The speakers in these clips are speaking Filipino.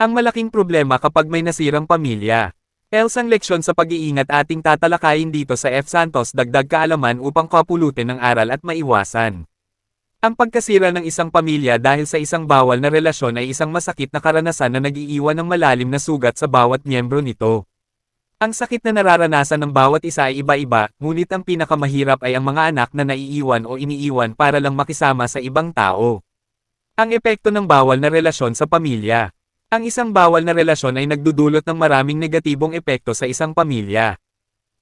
Ang malaking problema kapag may nasirang pamilya. Elsang leksyon sa pag-iingat ating tatalakayin dito sa F. Santos dagdag kaalaman upang kapulutin ng aral at maiwasan. Ang pagkasira ng isang pamilya dahil sa isang bawal na relasyon ay isang masakit na karanasan na nag-iiwan ng malalim na sugat sa bawat miyembro nito. Ang sakit na nararanasan ng bawat isa ay iba-iba, ngunit ang pinakamahirap ay ang mga anak na naiiwan o iniiwan para lang makisama sa ibang tao. Ang epekto ng bawal na relasyon sa pamilya. Ang isang bawal na relasyon ay nagdudulot ng maraming negatibong epekto sa isang pamilya.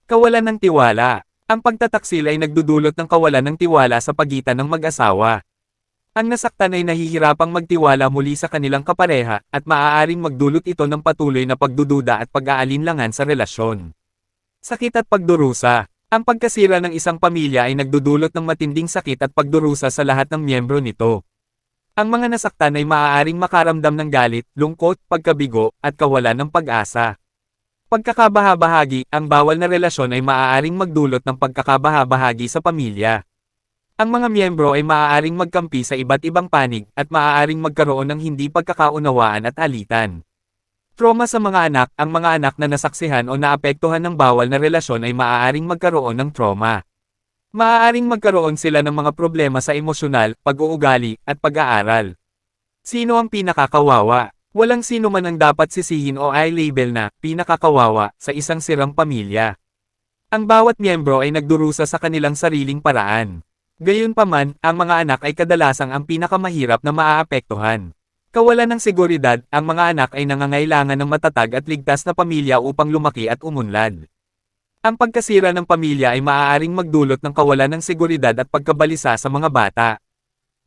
Kawalan ng tiwala. Ang pagtataksil ay nagdudulot ng kawalan ng tiwala sa pagitan ng mag-asawa. Ang nasaktan ay nahihirapang magtiwala muli sa kanilang kapareha, at maaaring magdulot ito ng patuloy na pagdududa at pag-aalinlangan sa relasyon. Sakit at pagdurusa. Ang pagkasira ng isang pamilya ay nagdudulot ng matinding sakit at pagdurusa sa lahat ng miyembro nito. Ang mga nasaktan ay maaaring makaramdam ng galit, lungkot, pagkabigo, at kawalan ng pag-asa. Pagkakabahabahagi, ang bawal na relasyon ay maaaring magdulot ng pagkakabahabahagi sa pamilya. Ang mga miyembro ay maaaring magkampi sa iba't ibang panig at maaaring magkaroon ng hindi pagkakaunawaan at alitan. Trauma sa mga anak, ang mga anak na nasaksihan o naapektuhan ng bawal na relasyon ay maaaring magkaroon ng trauma. Maaaring magkaroon sila ng mga problema sa emosyonal, pag-uugali, at pag-aaral. Sino ang pinakakawawa? Walang sino man ang dapat sisihin o ay label na pinakakawawa sa isang sirang pamilya. Ang bawat miyembro ay nagdurusa sa kanilang sariling paraan. Gayunpaman, ang mga anak ay kadalasang ang pinakamahirap na maaapektuhan. Kawalan ng seguridad, ang mga anak ay nangangailangan ng matatag at ligtas na pamilya upang lumaki at umunlad. Ang pagkasira ng pamilya ay maaaring magdulot ng kawalan ng seguridad at pagkabalisa sa mga bata.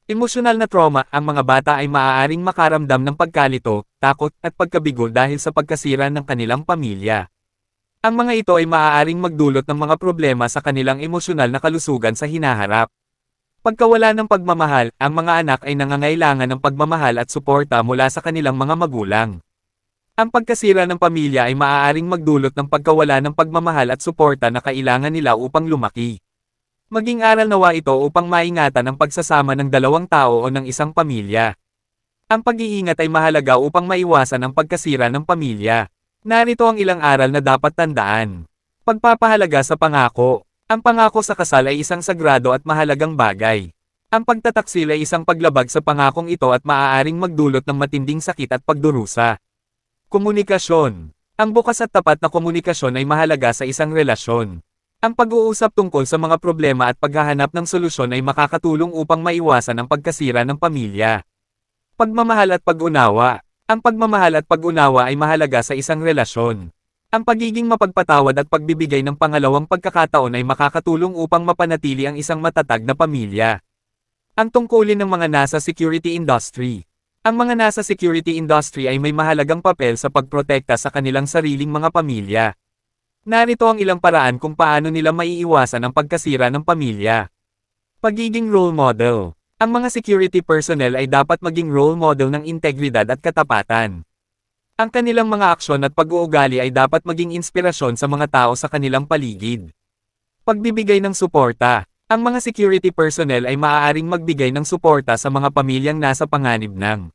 Emosyonal na trauma, ang mga bata ay maaaring makaramdam ng pagkalito, takot, at pagkabigo dahil sa pagkasira ng kanilang pamilya. Ang mga ito ay maaaring magdulot ng mga problema sa kanilang emosyonal na kalusugan sa hinaharap. Pagkawala ng pagmamahal, ang mga anak ay nangangailangan ng pagmamahal at suporta mula sa kanilang mga magulang. Ang pagkasira ng pamilya ay maaaring magdulot ng pagkawala ng pagmamahal at suporta na kailangan nila upang lumaki. Maging aral nawa ito upang maingatan ang pagsasama ng dalawang tao o ng isang pamilya. Ang pag-iingat ay mahalaga upang maiwasan ang pagkasira ng pamilya. Narito ang ilang aral na dapat tandaan. Pagpapahalaga sa pangako. Ang pangako sa kasal ay isang sagrado at mahalagang bagay. Ang pagtataksil ay isang paglabag sa pangakong ito at maaaring magdulot ng matinding sakit at pagdurusa. Komunikasyon. Ang bukas at tapat na komunikasyon ay mahalaga sa isang relasyon. Ang pag-uusap tungkol sa mga problema at paghahanap ng solusyon ay makakatulong upang maiwasan ang pagkasira ng pamilya. Pagmamahal at pag-unawa. Ang pagmamahal at pag-unawa ay mahalaga sa isang relasyon. Ang pagiging mapagpatawad at pagbibigay ng pangalawang pagkakataon ay makakatulong upang mapanatili ang isang matatag na pamilya. Ang tungkulin ng mga nasa security industry. Ang mga nasa security industry ay may mahalagang papel sa pagprotekta sa kanilang sariling mga pamilya. Narito ang ilang paraan kung paano nila maiiwasan ang pagkasira ng pamilya. Pagiging role model. Ang mga security personnel ay dapat maging role model ng integridad at katapatan. Ang kanilang mga aksyon at pag-uugali ay dapat maging inspirasyon sa mga tao sa kanilang paligid. Pagbibigay ng suporta. Ang mga security personnel ay maaaring magbigay ng suporta sa mga pamilyang nasa panganib ng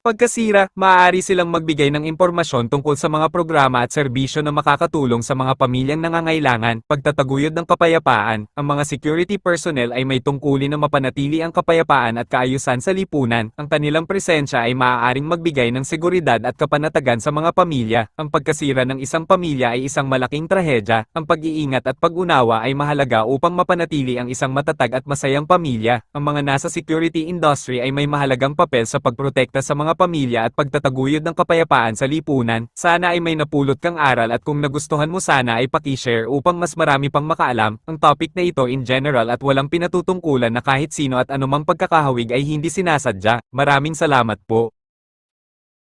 Pagkasira, maaari silang magbigay ng impormasyon tungkol sa mga programa at serbisyo na makakatulong sa mga pamilyang nangangailangan, pagtataguyod ng kapayapaan, ang mga security personnel ay may tungkulin na mapanatili ang kapayapaan at kaayusan sa lipunan, ang kanilang presensya ay maaaring magbigay ng seguridad at kapanatagan sa mga pamilya, ang pagkasira ng isang pamilya ay isang malaking trahedya, ang pag-iingat at pag-unawa ay mahalaga upang mapanatili ang isang matatag at masayang pamilya, ang mga nasa security industry ay may mahalagang papel sa pagprotekta sa mga mga pamilya at pagtataguyod ng kapayapaan sa lipunan, sana ay may napulot kang aral at kung nagustuhan mo sana ay pakishare upang mas marami pang makaalam, ang topic na ito in general at walang pinatutungkulan na kahit sino at anumang pagkakahawig ay hindi sinasadya. Maraming salamat po.